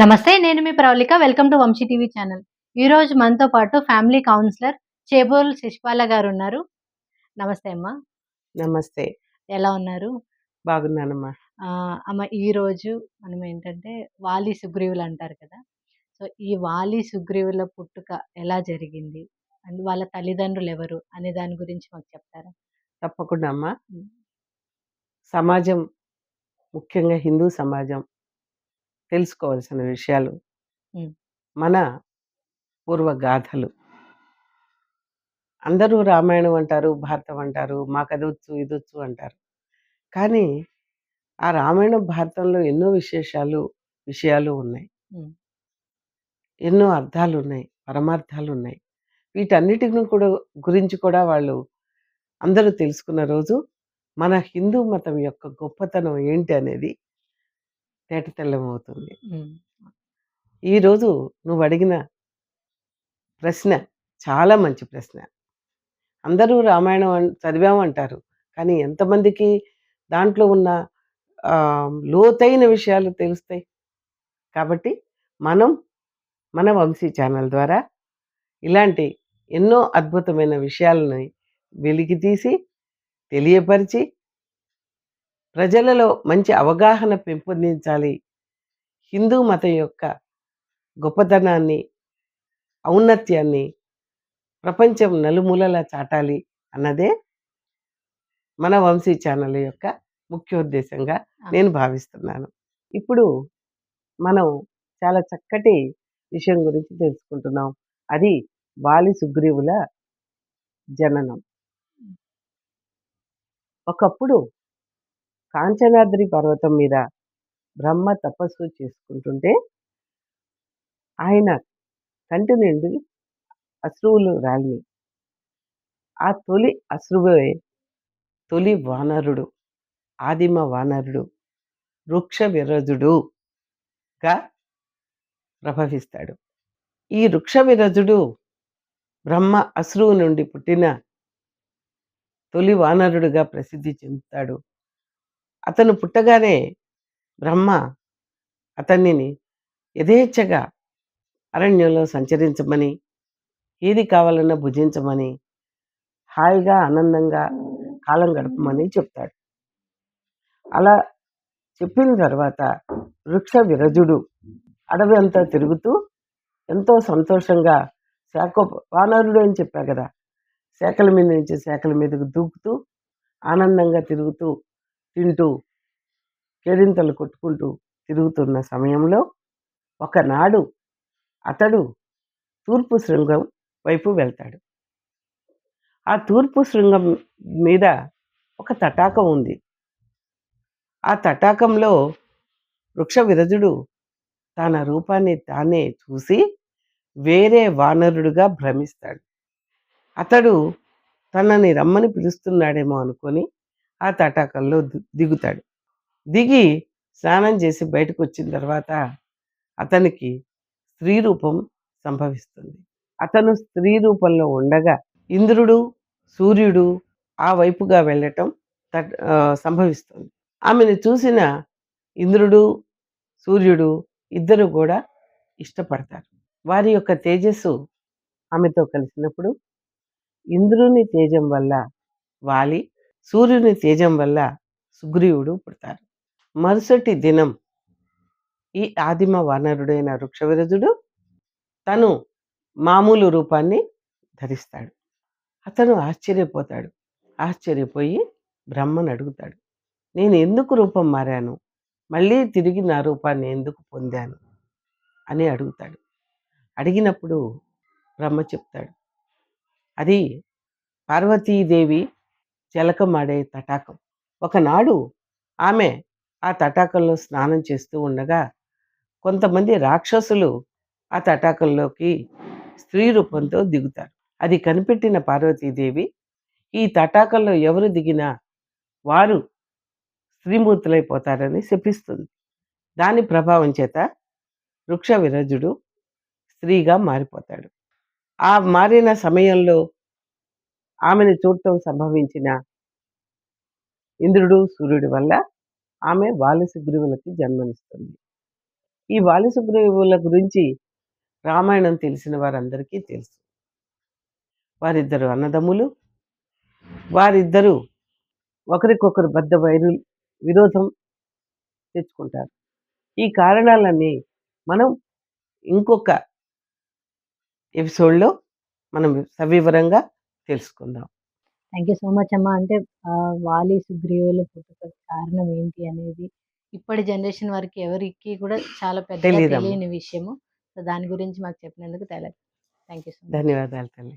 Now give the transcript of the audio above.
నమస్తే నేను మీ Pravalika welcome to Vamshi TV channel. ఈ రోజు మనతో పాటు ఫ్యామిలీ కౌన్సిలర్ చేబోల్ శశిపాల గారు ఉన్నారు. నమస్తే అమ్మా. నమస్తే. ఎలా ఉన్నారు? బాగున్నానమ్మా. అమ్మ ఈ రోజు మనం ఏంటంటే వాలి సుగ్రీవులు అంటారు కదా. సో ఈ వాలి సుగ్రీవుల పుట్టుక ఎలా జరిగింది? అండ్ వాళ్ళ తల్లిదండ్రులు ఎవరు? అనే దాని గురించి మాకు చెప్తారా? తప్పకుండా అమ్మా. సమాజం ముఖ్యంగా హిందూ సమాజం తెలుసుకోవాల్సిన విషయాలు. మన పూర్వ గాథలు అందరూ రామాయణం అంటారు భారతం అంటారు మాకు ఇది వచ్చు అంటారు. కానీ ఆ రామాయణ భారతంలో ఎన్నో విశేషాలు విషయాలు ఉన్నాయి. ఎన్నో అర్థాలు ఉన్నాయి పరమార్థాలు ఉన్నాయి వీటన్నిటిని కూడా గురించి కూడా వాళ్ళు అందరూ తెలుసుకున్న రోజు మన హిందూ మతం యొక్క గొప్పతనం ఏంటి అనేది తేటతెల్లమవుతుంది. ఉమ్. ఈరోజు నువ్వు అడిగిన ప్రశ్న చాలా మంచి ప్రశ్న. అందరూ రామాయణం చదివామంటారు. కానీ ఎంతమందికి దాంట్లో ఉన్న లోతైన విషయాలు తెలుస్తాయి? కాబట్టి మనం మన వంశీ ఛానల్ ద్వారా ఇలాంటి ఎన్నో అద్భుతమైన విషయాలని వెలికి తీసి తెలియపరిచి ప్రజలలో మంచి అవగాహన పెంపొందించాలి. హిందూ మతం యొక్క గొప్పతనాన్ని ఔన్నత్యాన్ని ప్రపంచం నలుమూలలా చాటాలి అన్నదే మన వంశీ ఛానల్ యొక్క ముఖ్యోద్దేశంగా నేను భావిస్తున్నాను. ఇప్పుడు మనం చాలా చక్కటి విషయం గురించి తెలుసుకుంటున్నాం. అది వాలి సుగ్రీవుల జననం. ఒకప్పుడు కాంచనాద్రి పర్వతం మీద బ్రహ్మ తపస్సు చేసుకుంటుంటే ఆయన కంటి నుండి అశ్రువులు రాలిని. ఆ తొలి అశ్రువే తొలి వానరుడు ఆదిమ వానరుడు వృక్ష విరజుడుగా ప్రభవిస్తాడు. ఈ వృక్ష విరజుడు బ్రహ్మ అశ్రువు నుండి పుట్టిన తొలి వానరుడుగా ప్రసిద్ధి చెందుతాడు. అతను పుట్టగానే బ్రహ్మ అతన్ని యథేచ్ఛగా అరణ్యంలో సంచరించమని ఏది కావాలన్నా భుజించమని హాయిగా ఆనందంగా కాలం గడపమని చెప్తాడు. అలా చెప్పిన తర్వాత వృక్ష విరజుడు అడవి అంతా తిరుగుతూ ఎంతో సంతోషంగా శాఖ వానరుడు అని చెప్పా కదా శాఖల మీద నుంచి శాఖల మీదకు దూకుతూ ఆనందంగా తిరుగుతూ తింటూ కేరింతలు కొట్టుకుంటూ తిరుగుతున్న సమయంలో ఒకనాడు అతడు తూర్పు శృంగం వైపు వెళ్తాడు. ఆ తూర్పు శృంగం మీద ఒక తటాకం ఉంది. ఆ తటాకంలో వృక్ష విరజుడు తన రూపాన్ని తానే చూసి వేరే వానరుడుగా భ్రమిస్తాడు. అతడు తనని రమ్మని పిలుస్తున్నాడేమో అనుకొని ఆ తటాకంలో దిగుతాడు. దిగి స్నానం చేసి బయటకు వచ్చిన తర్వాత అతనికి స్త్రీ రూపం సంభవిస్తుంది. అతను స్త్రీ రూపంలో ఉండగా ఇంద్రుడు సూర్యుడు ఆ వైపుగా వెళ్ళటం తట్- సంభవిస్తుంది. ఆమెను చూసిన ఇంద్రుడు సూర్యుడు ఇద్దరు కూడా ఇష్టపడతారు. వారి యొక్క తేజస్సు ఆమెతో కలిసినప్పుడు ఇంద్రుని తేజం వల్ల వాలి సూర్యుని తేజం వల్ల సుగ్రీవుడు పుడతారు. మరుసటి దినం ఈ ఆదిమ వానరుడైన వృక్షవిరజుడు తను మామూలు రూపాన్ని ధరిస్తాడు. అతను ఆశ్చర్యపోతాడు. ఆశ్చర్యపోయి బ్రహ్మను అడుగుతాడు నేను ఎందుకు రూపం మారాను? మళ్ళీ తిరిగి నా రూపాన్ని ఎందుకు పొందాను? అని అడుగుతాడు. అడిగినప్పుడు బ్రహ్మ చెప్తాడు అది పార్వతీదేవి జలకమాడే తటాకం. ఒకనాడు ఆమె ఆ తటాకంలో స్నానం చేస్తూ ఉండగా కొంతమంది రాక్షసులు ఆ తటాకంలోకి స్త్రీ రూపంతో దిగుతారు. అది కనిపెట్టిన పార్వతీదేవి ఈ తటాకంలో ఎవరు దిగినా వారు స్త్రీమూర్తులైపోతారని శపిస్తుంది. దాని ప్రభావం చేత వృక్ష విరజుడు స్త్రీగా మారిపోతాడు. ఆ మారిన సమయంలో ఆమెను చూడటం సంభవించిన ఇంద్రుడు సూర్యుడి వల్ల ఆమె వాలిసుగ్రీవులకి జన్మనిస్తుంది. ఈ వాలిసుగ్రీవుల గురించి రామాయణం తెలిసిన వారందరికీ తెలుసు. వారిద్దరు అన్నదమ్ములు వారిద్దరూ ఒకరికొకరు బద్ద వైరు విరోధం తెచ్చుకుంటారు. ఈ కారణాలన్నీ మనం ఇంకొక ఎపిసోడ్లో మనం సవివరంగా తెలుసుకుందాం థ్యాంక్ యూ సో మచ్ అమ్మా అంటే వాలి సుగ్రీవుల పుట్టుకకు కారణం ఏంటి అనేది ఇప్పటి జనరేషన్ వారికి ఎవరికీ కూడా చాలా తెలీదమ్మా. తెలియని విషయము. సో, దాని గురించి మాకు చెప్పినందుకు చాలా థ్యాంక్ యూ సో మచ్. ధన్యవాదాలు తల్లి